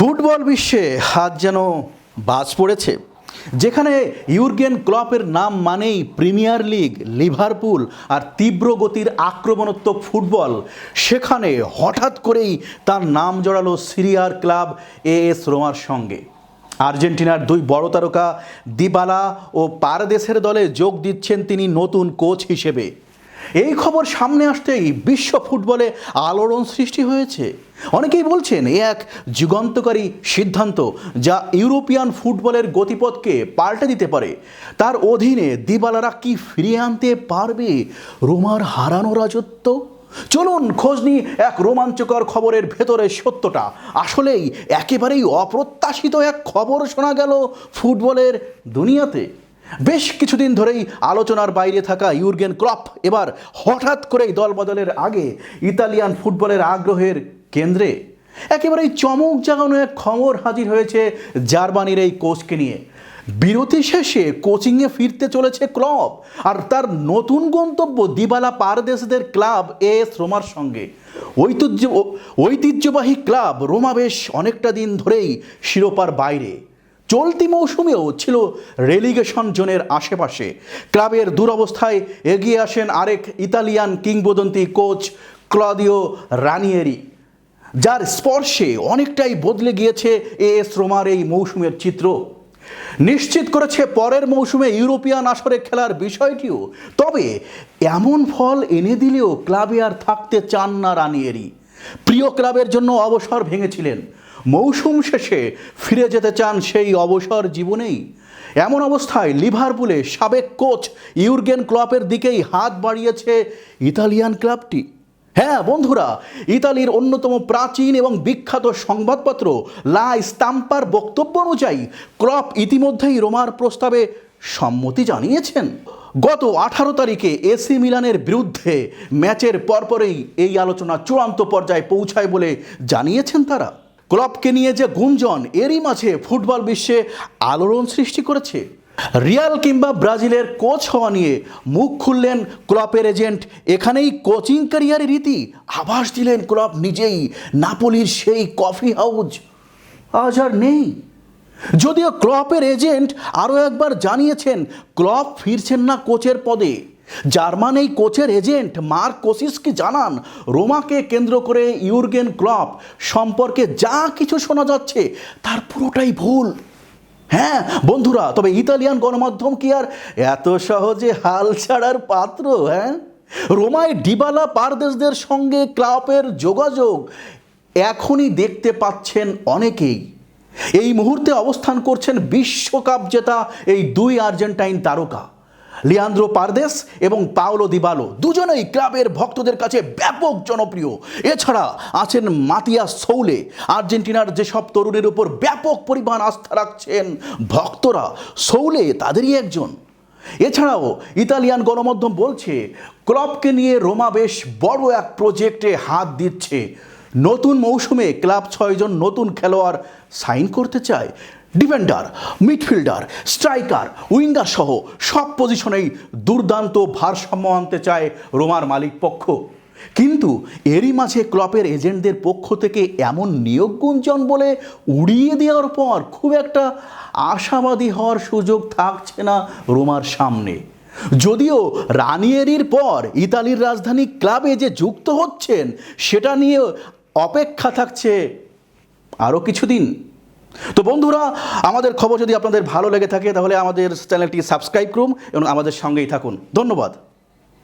Football বিশ্বে হাত যেন বাজ পড়েছে, যেখানে ইউর্গেন ক্লপের নাম মানেই প্রিমিয়ার লিগ, লিভারপুল আর তীব্র গতির আক্রমণাত্মক ফুটবল। সেখানে হঠাৎ করেই তার নাম জড়ালো সিরিয়ার ক্লাব এএস রোমার সঙ্গে। আর্জেন্টিনার দুই বড় তারকা দিবালা ও পারদেশের দলে যোগ দিচ্ছেন তিনি নতুন কোচ হিসেবে। এই খবর সামনে আসতেই বিশ্ব ফুটবলে আলোড়ন সৃষ্টি হয়েছে। অনেকেই বলছেন, এ এক যুগান্তকারী সিদ্ধান্ত যা ইউরোপিয়ান ফুটবলের গতিপথকে পাল্টে দিতে পারে। তার অধীনে দিবালারা কি ফিরিয়ে আনতে পারবে? রোমার হারানো রাজত্ব? চলুন, খোঁজ নিই এক রোমাঞ্চকর খবরের ভেতরে সত্যটা। আসলেই একেবারেই অপ্রত্যাশিত এক খবর শোনা গেল ফুটবলের দুনিয়াতে। বেশ কিছুদিন ধরেই আলোচনার বাইরে থাকা ইউর্গেন ক্লপ এবার হঠাৎ করেই দল বদলের আগে ইতালিয়ান ফুটবলের আগ্রহের কেন্দ্রে। একেবারেই চমক জাগানো এক খবর হাজির হয়েছে জার্মানির এই কোচকে নিয়ে। বিরতি শেষে কোচিংয়ে ফিরতে চলেছে ক্লব আর তার নতুন গন্তব্য দিবালা পারদেশদের ক্লাব এস রোমার সঙ্গে। ঐতিহ্য ঐতিহ্যবাহী ক্লাব রোমা বেশ অনেকটা দিন ধরেই শিরোপার বাইরে। চলতি মৌসুমেও ছিল রেলিগেশন জোনের আশেপাশে। ক্লাবের দুরবস্থায় এগিয়ে আসেন আরেক ইতালিয়ান কিংবদন্তি কোচ ক্লদিও রানিয়েরি, যার স্পর্শে অনেকটাই বদলে গিয়েছে এএস রোমার এই মৌসুমের চিত্র। নিশ্চিত করেছে পরের মৌসুমে ইউরোপিয়ান আসরে খেলার বিষয়টিও, তবে এমন ফল এনে দিলেও ক্লাবে আর থাকতে চান না রানিয়েরি। প্রিয় ক্লাবের জন্য অবসর ভেঙেছিলেন মৌসুম শেষে ফিরে যেতে চান সেই অবসর জীবনেই। এমন অবস্থায় লিভারপুলে সাবেক কোচ ইউর্গেন ক্লপের দিকেই হাত বাড়িয়েছে ইতালিয়ান ক্লাবটি। হ্যাঁ বন্ধুরা, ইতালির অন্যতম প্রাচীন এবং বিখ্যাত সংবাদপত্র লা স্তাম্পার বক্তব্য অনুযায়ী ক্লপ ইতিমধ্যেই রোমার প্রস্তাবে সম্মতি জানিয়েছেন। গত আঠারো তারিখে এসি মিলানের বিরুদ্ধে ম্যাচের পরপরেই এই আলোচনা চূড়ান্ত পর্যায়ে পৌঁছায় বলে জানিয়েছেন তারা। ক্লবকে নিয়ে যে গুঞ্জন, এরই মাঝে ফুটবল বিশ্বে আলোড়ন সৃষ্টি করেছে। রিয়াল কিংবা ব্রাজিলের কোচ হওয়া নিয়ে মুখ খুললেন ক্লপের এজেন্ট। এখানেই কোচিং ক্যারিয়ারের রীতি আভাস দিলেন ক্লব নিজেই, নাপোলির সেই কফি হাউস আজ আর নেই। যদিও ক্লপের এজেন্ট আরও একবার জানিয়েছেন, ক্লব ফিরছেন না কোচের পদে। জার্মান এই কোচের এজেন্ট মার্ক কোসিসকে জানান, রোমাকে কেন্দ্র করে ইউর্গেন ক্লপ সম্পর্কে যা কিছু শোনা যাচ্ছে তার পুরোটাই ভুল। হ্যাঁ বন্ধুরা, তবে ইতালিয়ান গণমাধ্যম কি আর এত সহজে হাল ছাড়ার পাত্র হ্যাঁ? রোমায় ডিবালা পারদেশদের সঙ্গে ক্লাবের যোগাযোগ এখনই দেখতে পাচ্ছেন অনেকেই। এই মুহূর্তে অবস্থান করছেন বিশ্বকাপ জেতা এই দুই আর্জেন্টাইন তারকা। লিয়ান্দ্রো পারদেস এবং পাওলো দিবালো দুজনেই ক্লাবের ভক্তদের কাছে ব্যাপক জনপ্রিয়। এছাড়া আছেন মাতিয়া সৌলে, আর্জেন্টিনার যেসব তরুণের উপর ব্যাপক পরিমাণ আস্থা রাখছেন ভক্তরা, সৌলে তাদেরই একজন। এছাড়াও ইতালিয়ান গণমাধ্যম বলছে, ক্লবকে নিয়ে রোমা বেশ বড় এক প্রজেক্টে হাত দিচ্ছে। নতুন মৌসুমে ক্লাব ছয়জন নতুন খেলোয়াড় সাইন করতে চায়। ডিফেন্ডার, মিডফিল্ডার, স্ট্রাইকার, উইঙ্গার সহ সব পজিশনেই দুর্দান্ত ভারসাম্য আনতে চায় রোমার মালিক পক্ষ। কিন্তু এরই মাঝে ক্লপের এজেন্টদের পক্ষ থেকে এমন নিয়োগ গুঞ্জন বলে উড়িয়ে দেওয়ার পর খুব একটা আশাবাদী হওয়ার সুযোগ থাকছে না রোমার সামনে। যদিও রানিয়েরির পর ইতালির রাজধানী ক্লাবে যে যুক্ত হচ্ছেন, সেটা নিয়ে অপেক্ষা থাকছে আরও কিছুদিন। তো বন্ধুরা, আমাদের খবর যদি আপনাদের ভালো লেগে থাকে, তাহলে আমাদের চ্যানেলটি সাবস্ক্রাইব করুন এবং আমাদের সঙ্গেই থাকুন। ধন্যবাদ।